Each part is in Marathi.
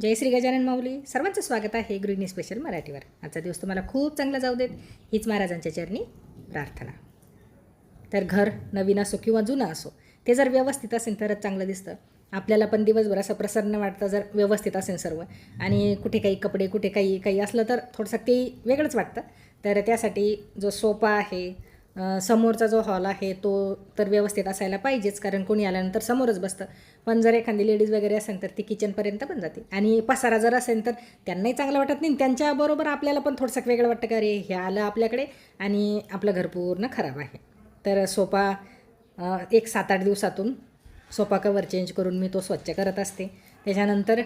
जय श्री गजानन माऊली. सर्वांचं स्वागत आहे गृहिणी स्पेशल मराठीवर. आजचा दिवस तुम्हाला खूप चांगला जाऊ देत. हीच महाराजांच्या चरणी प्रार्थना. तर घर नवीन असो किंवा जुनं असो ते जर व्यवस्थित असेल तरच चांगलं दिसतं. आपल्याला पण दिवसभर असं प्रसन्न वाटतं जर व्यवस्थित असेल सर्व. आणि कुठे काही कपडे कुठे काही काही असलं तर थोडंसं ते वेगळंच वाटतं. तर त्यासाठी जो सोफा आहे समोरचा जो हॉल आहे तो तर व्यवस्थित असायला पाहिजेच कारण कोणी आल्यानंतर समोरच बसतं. पण जर एखादी लेडीज वगैरे असेल तर ती किचनपर्यंत पण जाते. आणि पसारा जर असेल तर त्यांनाही चांगलं वाटत नाही. त्यांच्याबरोबर आपल्याला पण थोडंसं वेगळं वाटतं का अरे हे आलं आपल्याकडे आणि आपलं घर पूर्ण खराब आहे. तर सोपा एक सात आठ दिवसातून सोपा कवर चेंज करून मी तो स्वच्छ करत असते. त्याच्यानंतर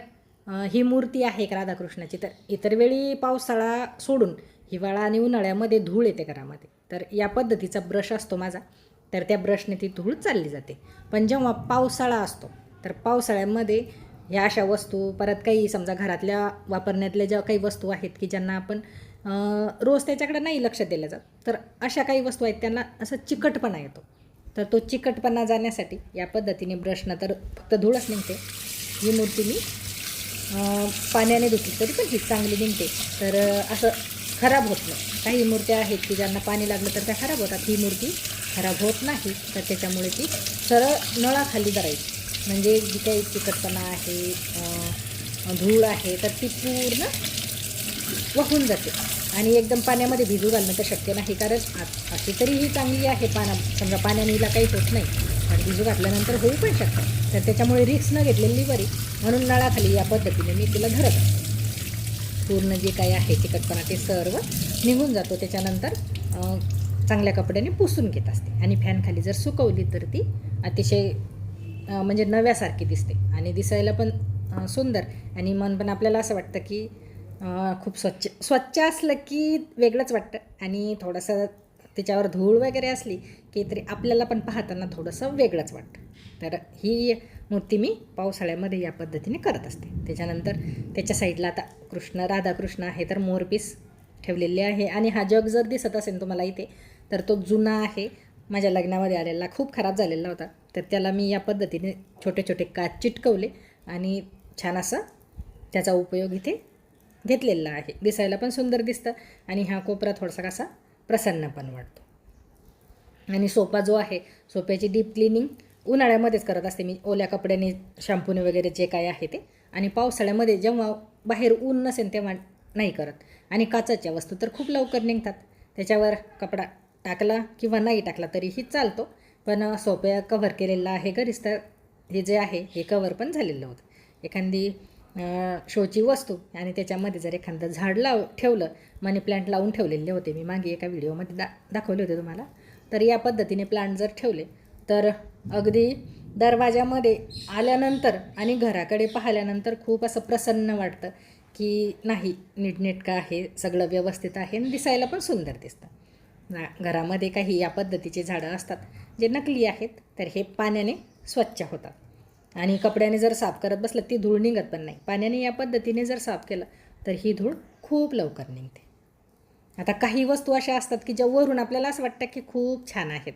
ही मूर्ती आहे एक राधाकृष्णाची. तर इतर वेळी पावसाळा सोडून हिवाळा आणि उन्हाळ्यामध्ये धूळ येते घरामध्ये. तर या पद्धतीचा ब्रश असतो माझा. तर त्या ब्रशने ती धूळ चालली जाते. पण जेव्हा पावसाळा असतो तर पावसाळ्यामध्ये ह्या अशा वस्तू परत काही समजा घरातल्या वापरण्यातल्या ज्या काही वस्तू आहेत की ज्यांना आपण रोज त्याच्याकडे नाही लक्ष दिलं जात तर अशा काही वस्तू आहेत त्यांना असं चिकटपणा येतो. तर तो चिकटपणा जाण्यासाठी या पद्धतीने ब्रशनं तर फक्त धूळच निघते. ही मूर्ती मी पाण्याने धुतली तरी पण ही चांगली निघते. तर असं खराब होत नाही. काही मूर्त्या आहेत की ज्यांना पाणी लागलं तर त्या खराब होतात. ही मूर्ती खराब होत नाही. तर त्याच्यामुळे ती सरळ नळाखाली धरायची. म्हणजे जी काही चिकटपणा आहे धूळ आहे तर ती पूर्ण वाहून जाते. आणि एकदम पाण्यामध्ये भिजू घालणं तर शक्य नाही कारण आ- अशी तरी ही चांगली आहे पाना. समजा पाण्याने हिला काही होत नाही पण भिजू घातल्यानंतर होऊ पण शकतं. तर त्याच्यामुळे रिक्स न घेतलेली बरी. म्हणून नळाखाली या पद्धतीने मी तिला धरत असते पूर्ण जे काही आहे चिकटपणा ते सर्व निघून जातो. त्याच्यानंतर चांगल्या कपड्याने पुसून घेत असते. आणि फॅनखाली जर सुकवली तर ती अतिशय म्हणजे नव्यासारखी दिसते. आणि दिसायला पण सुंदर आणि मन पण आपल्याला असं वाटतं की खूप स्वच्छ स्वच्छ असलं की वेगळंच वाटतं. आणि थोडंसं त्याच्यावर धूळ वगैरे असली की तरी आपल्याला पण पाहताना थोडंसं वेगळंच वाटतं. तर ही मूर्ती मी पावसाळ्यामध्ये या पद्धतीने करत असते. त्याच्यानंतर त्याच्या साईडला आता कृष्ण राधाकृष्ण आहे तर मोरपीस ठेवलेले आहे. आणि हा जग जर दिसत असेल तुम्हाला इथे तर तो जुना आहे. माझ्या लग्नामध्ये आलेला खूप खराब झालेला होता. तर त्याला मी या पद्धतीने छोटे छोटे काच चिटकवले आणि छान असं त्याचा उपयोग इथे घेतलेला आहे. दिसायला पण सुंदर दिसतं आणि हा कोपरा थोडासा कसा प्रसन्न पण वाटतो. आणि सोफा जो आहे सोफ्याची डीप क्लिनिंग उन्हाळ्यामध्येच करत असते मी. ओल्या कपड्याने शॅम्पूने वगैरे जे काय आहे ते. आणि पावसाळ्यामध्ये जेव्हा बाहेर ऊन नसेल तेव्हा नाही करत. आणि काचाच्या वस्तू तर खूप लवकर निघतात. त्याच्यावर कपडा टाकला किंवा नाही टाकला तरीही चालतो. पण सोप्या कव्हर केलेला आहे घरीच तर हे जे आहे हे कवर पण झालेलं होतं. एखादी शोची वस्तू आणि त्याच्यामध्ये जर एखादं झाड लाव ठेवलं मनी प्लांट लावून ठेवलेले होते. मी मागे एका व्हिडिओमध्ये दा दाखवले होते तुम्हाला. तर या पद्धतीने प्लांट जर ठेवले तर अगदी दरवाजामध्ये आल्यानंतर आणि घराकडे पाहिल्यानंतर खूप असं प्रसन्न वाटतं की नाही नीटनेटकं आहे सगळं व्यवस्थित आहे आणि दिसायला पण सुंदर दिसतं. ना घरामध्ये काही या पद्धतीचे झाडं असतात जे नकली आहेत तर हे पाण्याने स्वच्छ होतात. आणि कपड्याने जर साफ करत बसलं ती धूळ निघत पण नाही. पाण्याने या पद्धतीने जर साफ केलं तर ही धूळ खूप लवकर निघते. आता काही वस्तू अशा असतात की ज्या वरून आपल्याला असं वाटतं की खूप छान आहेत.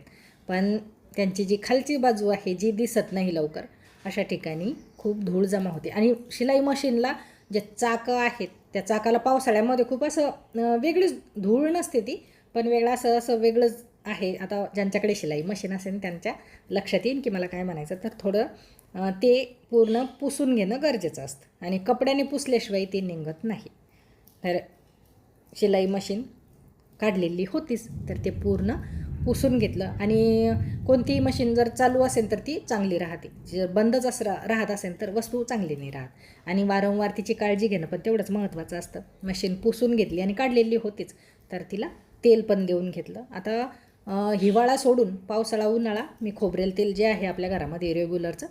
पण त्यांची जी खालची बाजू आहे जी दिसत नाही लवकर अशा ठिकाणी खूप धूळ जमा होते. आणि शिलाई मशीनला जे चाकं आहेत त्या चाकाला पावसाळ्यामध्ये खूप असं वेगळीच धूळ नसते ती पण वेगळं असं असं वेगळंच आहे. आता ज्यांच्याकडे शिलाई मशीन असेल त्यांच्या लक्षात येईल की मला काय म्हणायचं तर थोडं ते पूर्ण पुसून घेणं गरजेचं असतं. आणि कपड्याने पुसल्याशिवाय ते निघत नाही. तर शिलाई मशीन काढलेली होतीच तर ते पूर्ण पुसून घेतलं. आणि कोणतीही मशीन जर चालू असेल तर ती चांगली राहते. जर बंदच असं राहत असेल तर वस्तू चांगली नाही राहत. आणि वारंवार तिची काळजी घेणं पण तेवढंच महत्त्वाचं असतं. मशीन पुसून घेतली आणि काढलेली होतीच तर तिला तेल पण देऊन घेतलं. आता हिवाळा सोडून पावसाळा उन्हाळा मी खोबरेल तेल जे आहे आपल्या घरामध्ये रेग्युलरचं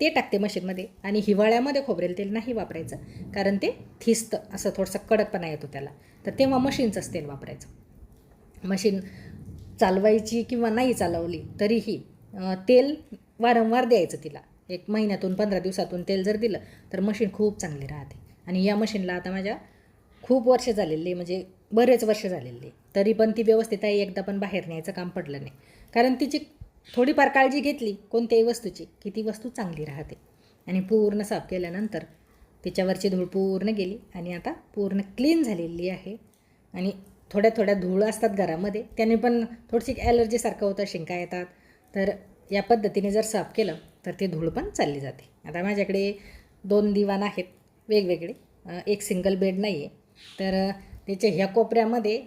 ते टाकते मशीनमध्ये आणि हिवाळ्यामध्ये खोबरेल तेल नाही वापरायचं कारण ते थिसतं असं थोडंसं कडकपणा येतो त्याला. तर तेव्हा मशीनचंच तेल वापरायचं. मशीन चालवायची किंवा नाही चालवली तरीही तेल वारंवार द्यायचं तिला. एक महिन्यातून पंधरा दिवसातून तेल जर दिलं तर मशीन खूप चांगली राहते. आणि या मशीनला आता माझ्या खूप वर्ष झालेली म्हणजे बरेच वर्ष झालेली. तरी पण ती व्यवस्थित आहे एकदा पण बाहेर न्यायचं काम पडलं नाही. कारण तिची थोडीफार काळजी घेतली कोणत्याही वस्तूची की ती वस्तू चांगली राहते. आणि पूर्ण साफ केल्यानंतर तिच्यावरची धूळ पूर्ण गेली आणि आता पूर्ण क्लीन झालेली आहे. आणि थोड्या थोड्या धूळ असतात घरामध्ये त्याने पण थोडीशी ॲलर्जीसारखं होतं शिंका येतात. तर या पद्धतीने जर साफ केलं तर ती धूळ पण चालली जाते. आता माझ्याकडे दोन दिवाण आहेत वेगवेगळे. एक सिंगल बेड नाही आहे तर त्याच्या ह्या कोपऱ्यामध्ये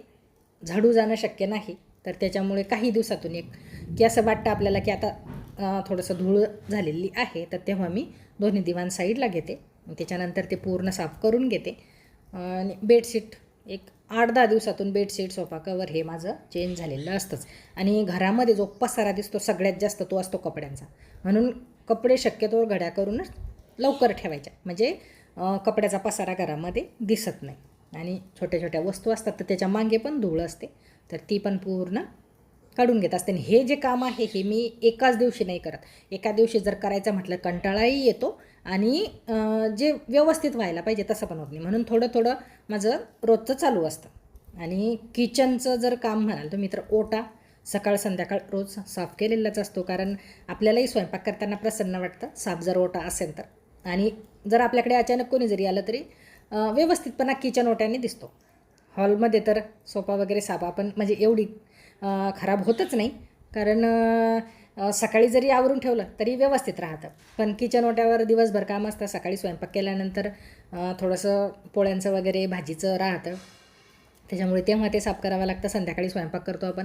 झाडू जाणं शक्य नाही. तर त्याच्यामुळे काही दिवसातून एक की असं वाटतं आपल्याला की आता थोडंसं धूळ झालेली आहे तर तेव्हा मी दोन्ही दिवाण साईडला घेते. त्याच्यानंतर ते पूर्ण साफ करून घेते. आणि बेडशीट एक आठ दहा दिवसातून बेडशीट सोफा कवर हे माझं चेंज झालेलं असतंच. आणि घरामध्ये जो पसारा दिसतो सगळ्यात जास्त तो असतो कपड्यांचा. म्हणून कपडे शक्यतोवर घड्या करूनच लवकर ठेवायच्या. म्हणजे कपड्याचा पसारा घरामध्ये दिसत नाही. आणि छोट्या छोट्या वस्तू असतात तर त्याच्यामागे पण धूळ असते. तर ती पण पूर्ण काढून घेत असते. आणि हे जे काम आहे हे मी एकाच दिवशी नाही करत. एका दिवशी जर करायचं म्हटलं कंटाळाही येतो आणि जे व्यवस्थित व्हायला पाहिजे तसं पण होत नाही. म्हणून थोडं थोडं माझं रोजचं चालू असतं. आणि किचनचं जर काम म्हणाल तुम्ही तर ओटा सकाळ संध्याकाळ रोज साफ केलेलाच असतो. कारण आपल्यालाही स्वयंपाक करताना प्रसन्न वाटतं. साफ जर ओटा असेल तर. आणि जर आपल्याकडे अचानक कोणी जरी आलं तरी व्यवस्थितपणा किचन ओट्याने दिसतो. हॉलमध्ये तर सोफा वगैरे साफ आपण म्हणजे एवढी खराब होतच नाही. कारण सकाळी जरी आवरून ठेवलं तरी व्यवस्थित राहतं. पण किचन ओट्यावर दिवसभर काम असतं. सकाळी स्वयंपाक केल्यानंतर थोडंसं पोळ्यांचं वगैरे भाजीचं राहतं. त्याच्यामुळे तेव्हा ते साफ करावं लागतं. संध्याकाळी स्वयंपाक करतो आपण.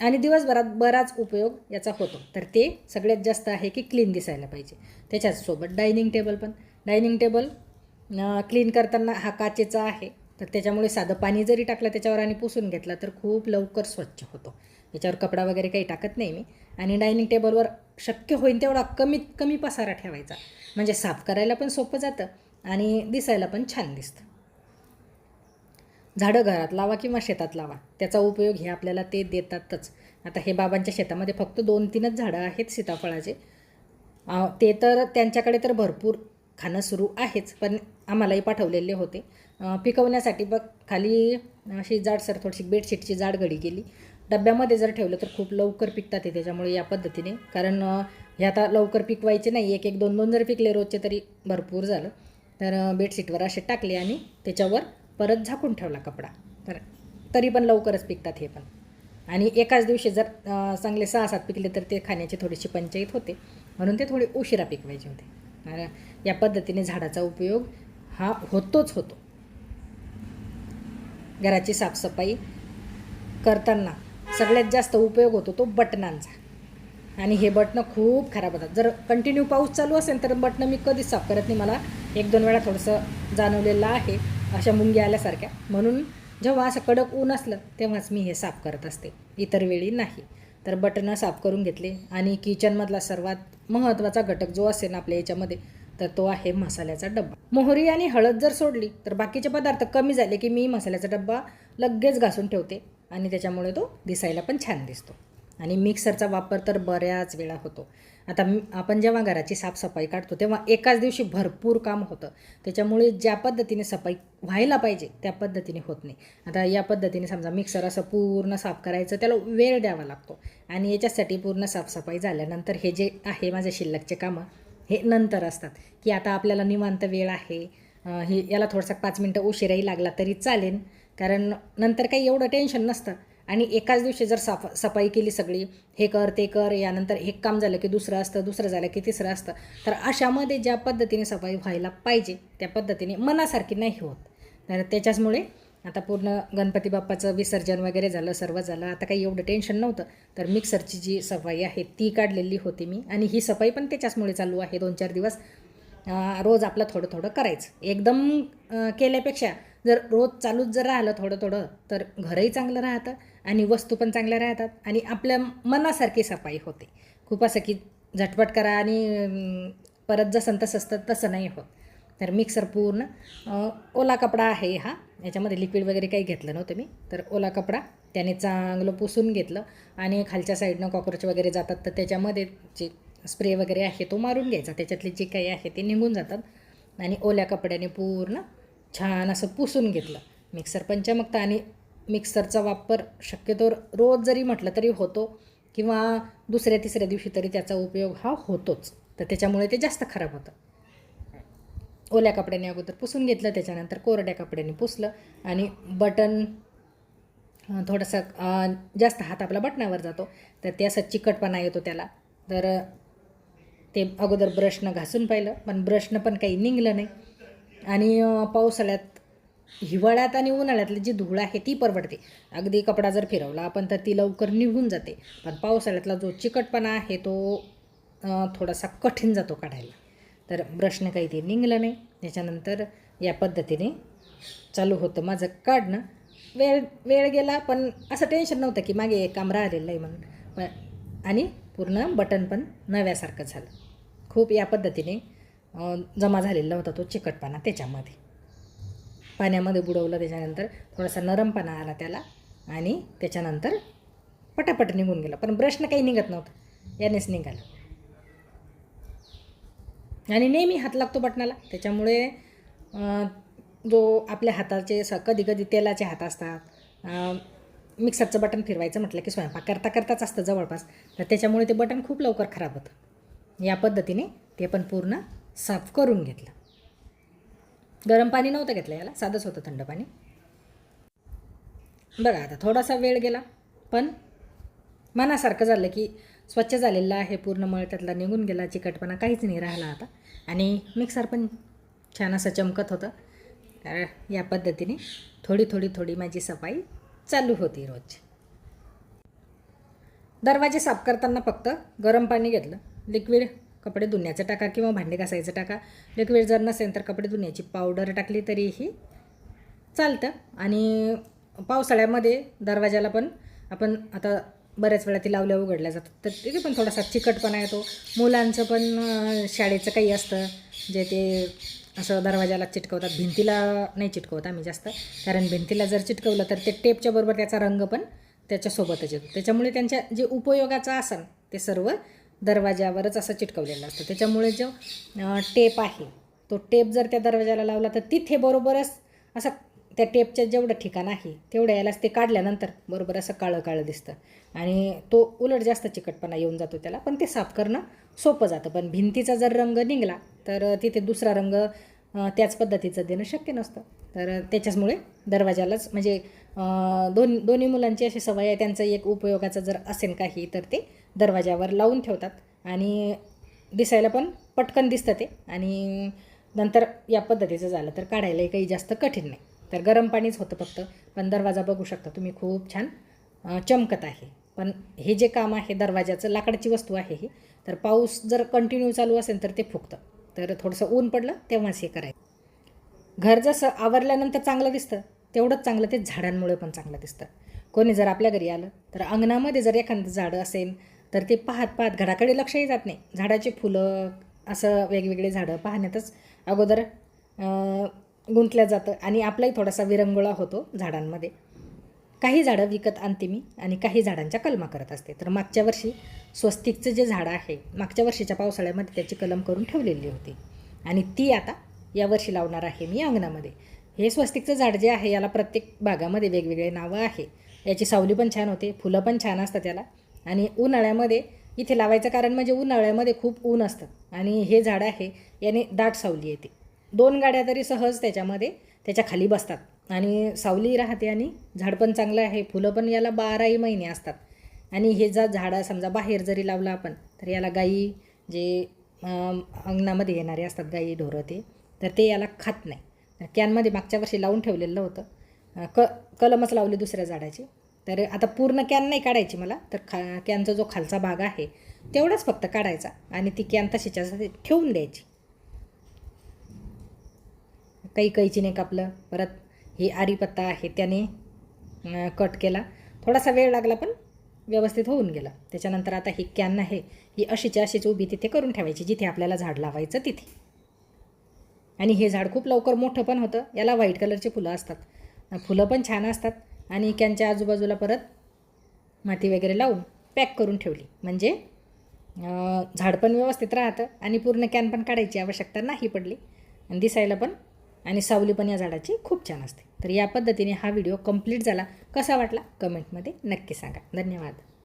आणि दिवसभरात बराच उपयोग याचा होतो. तर ते सगळ्यात जास्त आहे की क्लीन दिसायला पाहिजे. त्याच्याचसोबत डायनिंग टेबल पण. डायनिंग टेबल क्लीन करताना हा काचेचा आहे. तर त्याच्यामुळे साधं पाणी जरी टाकलं त्याच्यावर आणि पुसून घेतला तर खूप लवकर स्वच्छ होतो. याच्यावर कपडा वगैरे काही टाकत नाही मी. आणि डायनिंग टेबलवर शक्य होईल तेवढा कमीत कमी पसारा ठेवायचा. म्हणजे साफ करायला पण सोपं जातं आणि दिसायला पण छान दिसतं. झाडं घरात लावा किंवा शेतात लावा त्याचा उपयोग हे आपल्याला ते देतातच. आता हे बाबांच्या शेतामध्ये फक्त दोन तीनच झाडं आहेत सीताफळाचे. ते तर त्यांच्याकडे तर भरपूर खाणं सुरू आहेच पण आम्हालाही पाठवलेले होते. पिकवण्यासाठी बघ खाली अशी जाडसर थोडीशी बेडशीटची जाड घडी केली. डब्यामध्ये जर ठेवलं तर खूप लवकर पिकतात ते त्याच्यामुळे या पद्धतीने. कारण हे आता लवकर पिकवायचे नाही एक एक दोन दोन जर पिकले रोजचे तरी भरपूर झालं. तर बेडशीटवर असे टाकले आणि त्याच्यावर परत झाकून ठेवला कपडा. तर तरी पण लवकरच पिकतात हे पण. आणि एकाच दिवशी जर चांगले सहा सात पिकले तर ते खाण्याची थोडीशी पंचायत होते. म्हणून ते थोडे उशिरा पिकवायचे होते. या पद्धतीने झाडाचा उपयोग हा होतोच होतो. घराची साफसफाई करताना सगळ्यात जास्त उपयोग होतो तो बटनांचा आणि हे बटणं खूप खराब होतात. जर कंटिन्यू पाऊस चालू असेल तर बटणं मी कधीच साफ करत नाही. मला एक दोन वेळा थोडंसं जाणवलेलं आहे अशा मुंग्या आल्यासारख्या. म्हणून जेव्हा असं कडक ऊन असलं तेव्हाच मी हे साफ करत असते. इतर वेळी नाही. तर बटणं साफ करून घेतले. आणि किचनमधला सर्वात महत्त्वाचा घटक जो असेल आपल्या याच्यामध्ये तर तो आहे मसाल्याचा डब्बा. मोहरी आणि हळद जर सोडली तर बाकीचे पदार्थ कमी झाले की मी मसाल्याचा डब्बा लगेच घासून ठेवते आणि त्याच्यामुळे तो दिसायला पण छान दिसतो. आणि मिक्सरचा वापर तर बऱ्याच वेळा होतो. आता आपण जेव्हा घराची साफसफाई काढतो तेव्हा एकाच दिवशी भरपूर काम होतं. त्याच्यामुळे ज्या पद्धतीने सफाई व्हायला पाहिजे त्या पद्धतीने होत नाही. आता या पद्धतीने समजा मिक्सर असं पूर्ण साफ करायचं त्याला वेळ द्यावा लागतो. आणि याच्यासाठी पूर्ण साफसफाई झाल्यानंतर हे जे आहे माझे शिल्लकचे कामं हे नंतर असतात. की आता आपल्याला निवांत वेळ आहे. हे याला थोडासा पाच मिनटं उशिराही लागला तरी चालेल. कारण नंतर काही एवढं टेन्शन नसतं. आणि एकाच दिवशी जर साफ सफाई केली सगळी हे कर ते कर यानंतर एक काम झालं की दुसरं असतं दुसरं झालं की तिसरं असतं. तर अशामध्ये ज्या पद्धतीने सफाई व्हायला पाहिजे त्या पद्धतीने मनासारखी नाही होत. तर त्याच्याचमुळे आता पूर्ण गणपती बाप्पाचं विसर्जन वगैरे झालं सर्व झालं. आता काही एवढं टेन्शन नव्हतं. तर मिक्सरची जी सफाई आहे ती काढलेली होती मी. आणि ही सफाई पण त्याच्याचमुळे चालू आहे दोन चार दिवस. रोज आपलं थोडं थोडं करायचं. एकदम केल्यापेक्षा जर रोज चालूच जर राहिलं थोडं थोडं तर घरही चांगलं राहतं आणि वस्तू पण चांगल्या राहतात आणि आपल्या मनासारखी सफाई होते. खूप असं की झटपट करा आणि परत जसं तसं असतं तसं नाही होत. तर मिक्सर पूर्ण ओला कपडा आहे हा. याच्यामध्ये लिक्विड वगैरे काही घेतलं नव्हतं मी. तर ओला कपडा त्याने चांगलं पुसून घेतलं आणि खालच्या साईडनं कॉक्रोच वगैरे जातात तर त्याच्यामध्ये जे स्प्रे वगैरे आहे तो मारून घ्यायचा. त्याच्यातले जे काही आहे ते निघून जातात. आणि ओल्या कपड्याने पूर्ण छान असं पुसून घेतलं. मिक्सर पण चमकतं आणि मिक्सरचा वापर शक्यतो रोज जरी म्हटलं तरी होतो किंवा दुसऱ्या तिसऱ्या दिवशी तरी त्याचा उपयोग हा होतोच. तर त्याच्यामुळे ते जास्त खराब होतं. ओल्या कपड्याने अगोदर पुसून घेतलं त्याच्यानंतर कोरड्या कपड्याने पुसलं आणि बटन थोडंसं जास्त हात आपला बटनावर जातो तर ते असं चिकटपणा येतो त्याला. तर ते अगोदर ब्रशनं घासून पाहिलं पण ब्रशनं पण काही निघलं नाही. आणि पावसाळ्यात हिवाळ्यात आणि उन्हाळ्यातली जी धूळ आहे ती परवडते. अगदी कपडा जर फिरवला आपण तर ती लवकर निघून जाते. पण पावसाळ्यातला जो चिकटपणा आहे तो थोडासा कठीण जातो काढायला. तर ब्रशने काही ते निघलं नाही. त्याच्यानंतर या पद्धतीने चालू होतं माझं काढणं. वेळ वेळ गेला पण असं टेन्शन नव्हतं की मागे एक काम राहिलेलं आहे म्हणून. पण आणि पूर्ण बटन पण नव्यासारखं झालं. खूप या पद्धतीने जमा झालेला होता तो चिकटपणा त्याच्यामध्ये. पाण्यामध्ये बुडवलं त्याच्यानंतर थोडासा नरमपणा आला त्याला आणि त्याच्यानंतर पटापट निघून गेला. पण ब्रशनं काही निघत नव्हतं. यानेच निघालं. आणि नेहमी हात लागतो बटनाला त्याच्यामुळे जो आपल्या हाताचे स कधी कधी तेलाचे हात असतात. मिक्सरचं बटन फिरवायचं म्हटलं की स्वयंपाक करता करताच असतं जवळपास. तर त्याच्यामुळे ते बटन खूप लवकर खराब होतं. या पद्धतीने ते पण पूर्ण साफ करून घेतलं. गरम पाणी नव्हतं घेतलं याला साधंच होतं थंड पाणी. बघा आता थोडासा वेळ गेला पण मनासारखं झालं की स्वच्छ झालेलं आहे पूर्ण मळ त्यातला निघून गेला चिकटपणा काहीच नाही राहिला आता. आणि मिक्सर पण छान असं चमकत होतं. तर या पद्धतीने थोडी थोडी थोडी माझी सफाई चालू होती रोज. दरवाजे साफ करताना फक्त गरम पाणी घेतलं. लिक्विड कपडे धुण्याचं टाका किंवा भांडे घासायचं टाका. लिक्विड जर नसेल तर कपडे धुण्याची पावडर टाकली तरीही चालतं. आणि पावसाळ्यामध्ये दरवाजाला पण आपण आता बऱ्याच वेळा ती लावल्या उघडल्या जातात. तर तिथे पण थोडासा चिकटपणा येतो. मुलांचं पण शाळेचं काही असतं जे ते असं दरवाजाला चिटकवतात. भिंतीला नाही चिटकवत आम्ही जास्त. कारण भिंतीला जर चिटकवलं तर ते टेपच्या बरोबर त्याचा रंग पण त्याच्यासोबतच येतो. त्याच्यामुळे त्यांच्या जे उपयोगाचं आसन ते सर्व दरवाजावरच असं चिटकवलेलं असतं. त्याच्यामुळे जो टेप आहे तो टेप जर त्या दरवाजाला लावला तर तिथे बरोबरच असा त्या टेपच्या जेवढं ठिकाण आहे तेवढ्या यालाच ते काढल्यानंतर बरोबर असं काळं काळं दिसतं. आणि तो उलट जास्त चिकटपणा येऊन जातो त्याला पण ते साफ करणं सोपं जातं. पण भिंतीचा जर रंग निघाला तर तिथे दुसरा रंग त्याच पद्धतीचं देणं शक्य नसतं. तर त्याच्याचमुळे दरवाजालाच म्हणजे दोन दोन्ही मुलांची अशी सवय आहे त्यांचं एक उपयोगाचं जर असेल काही तर ते दरवाजावर लावून ठेवतात. आणि दिसायला पण पटकन दिसतं ते. आणि नंतर या पद्धतीचं झालं तर काढायलाही काही जास्त कठीण नाही. तर गरम पाणीच होतं फक्त. पण दरवाजा बघू शकता तुम्ही खूप छान चमकत आहे. पण हे जे काम आहे दरवाजाचं लाकडाची वस्तू आहे ही तर पाऊस जर कंटिन्यू चालू असेल तर ते फुगतं. तर थोडंसं ऊन पडलं तेव्हाच हे करायचं. घर जसं आवरल्यानंतर चांगलं दिसतं तेवढंच चांगलं ते झाडांमुळे पण चांगलं दिसतं. कोणी जर आपल्या घरी आलं तर अंगणामध्ये जर एखादं झाडं असेल तर ते पाहत पाहत घराकडे लक्षही जात नाही. झाडाची फुलं असं वेगवेगळे झाडं पाहण्यातच अगोदर गुंतल्या जातं आणि आपलाही थोडासा विरंगुळा होतो झाडांमध्ये. काही झाडं विकत आणते मी आणि काही झाडांच्या कलमा करत असते. तर मागच्या वर्षी स्वस्तिकचं जे झाडं आहे मागच्या वर्षीच्या पावसाळ्यामध्ये त्याची कलम करून ठेवलेली होती. आणि ती आता यावर्षी लावणार आहे मी अंगणामध्ये. हे स्वस्तिकचं झाड जे आहे याला प्रत्येक भागामध्ये वेगवेगळे नावं आहे. याची सावली पण छान होते फुलं पण छान असतात त्याला आणि उन्हाळ्यामध्ये इथे लावायचं कारण म्हणजे उन्हाळ्यामध्ये खूप ऊन असतं. आणि हे झाड आहे याने दाट सावली येते. दोन गाड्या तरी सहज त्याच्यामध्ये त्याच्याखाली बसतात. आणि सावली राहते आणि झाड पण चांगलं आहे फुलं पण याला बाराही महिने असतात. आणि हे जर झाडं समजा बाहेर जरी लावलं आपण तर याला गाई जे अंगणामध्ये येणारे असतात गाई ढोरं ते तर ते याला खात नाही. तर कॅनमध्ये मागच्या वर्षी लावून ठेवलेलं होतं. क कलमच लावली दुसऱ्या झाडाची. तर आता पूर्ण कॅन नाही काढायची मला तर खा कॅनचा जो खालचा भाग आहे तेवढाच फक्त काढायचा. आणि ती कॅन तशीच्या ठेवून द्यायची. काही कैचीने कापलं. परत ही आरीपत्ता आहे त्याने कट केला. थोडासा वेळ लागला पण व्यवस्थित होऊन गेला. त्याच्यानंतर आता ही कॅन आहे. ही अशीच्या अशीच उभी तिथे करून ठेवायची जिथे आपल्याला झाड लावायचं तिथे. आणि हे झाड खूप लवकर मोठं पण होतं. याला व्हाईट कलरची फुलं असतात. फुलं पण छान असतात. आणि कॅनच्या आजूबाजूला परत माती वगैरे लावून पॅक करून ठेवली. म्हणजे झाड पण व्यवस्थित राहतं आणि पूर्ण कॅन पण काढायची आवश्यकता नाही पडली. आणि दिसायला पण आणि सावली पण या झाडाची खूप छान असते. तर या पद्धतीने हा व्हिडिओ कंप्लीट झाला. कसा वाटला? कमेंटमध्ये नक्की सांगा. धन्यवाद.